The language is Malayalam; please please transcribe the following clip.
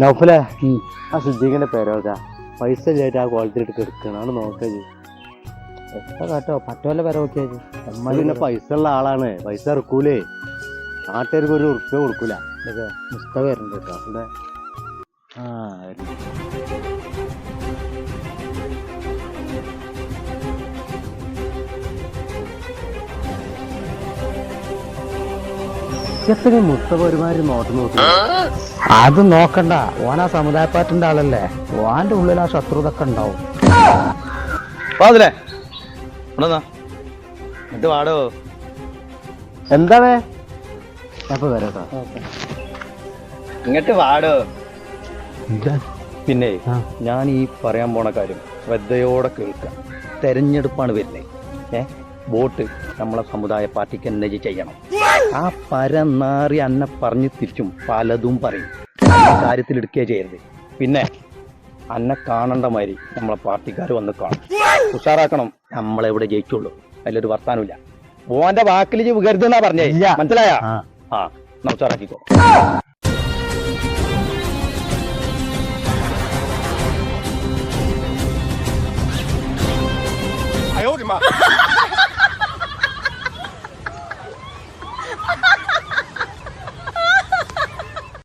നൗഫലെ ആ സിദ്ദീഖിന്റെ പേരോക്ക പൈസ ഇല്ലായിട്ട് ആ ക്വാളിറ്റി എടുത്ത് എടുക്കണാണ് നോക്കത് എത്ര കേട്ടോ? പറ്റോല്ല പേര നോക്കിയാ നമ്മൾ പിന്നെ പൈസ ഉള്ള ആളാണ്. പൈസ ഇറക്കൂലേ നാട്ടുകാർക്ക് ഒരു ഉറപ്പ് കൊടുക്കൂല. മുസ്തക വരുന്നുണ്ട് കേട്ടോ. ആ വരുന്നു. മുത്ത പരിമാരി ഒരുമാതിരി നോട്ട് നോക്കി. അത് നോക്കണ്ട. ഓൻ ആ സമുദായ പാർട്ടിന്റെ ആളല്ലേ. ഓന്റെ ഉള്ളിൽ ആ ശത്രുത ഒക്കെ ഉണ്ടാവും വാതിലേ ഉണ്ടെന്നാ എന്നിട്ട് വാടോ. എന്താവേ അപ്പൊ വരട്ടോ ഇങ്ങോട്ട് വാടോ. പിന്നെ ആ. ഞാൻ ഈ പറയാൻ പോണ കാര്യം ശ്രദ്ധയോടെ കേൾക്കാം. തെരഞ്ഞെടുപ്പാണ് വരുന്നത് ഏ? വോട്ട് നമ്മളെ സമുദായ പാർട്ടിക്ക് എന്നെ ചെയ്യണം. ആ പരന്നാറി അന്നെ പറഞ്ഞു തിരിച്ചും പലതും പറയും. കാര്യത്തിൽ എടുക്കുകയെ ചെയ്യരുത്. പിന്നെ അന്നെ കാണേണ്ട മാതിരി നമ്മളെ പാർട്ടിക്കാർ വന്ന് കാണും. ഉഷാറാക്കണം. നമ്മളെവിടെ ജയിച്ചുള്ളൂ. അതിലൊരു വർത്താനമില്ല ഓന്റെ വാക്കിൽ കരുതെന്നാ പറഞ്ഞേ. മനസ്സിലായ? ആ. എന്നാ ഉഷാറാക്കിക്കോ.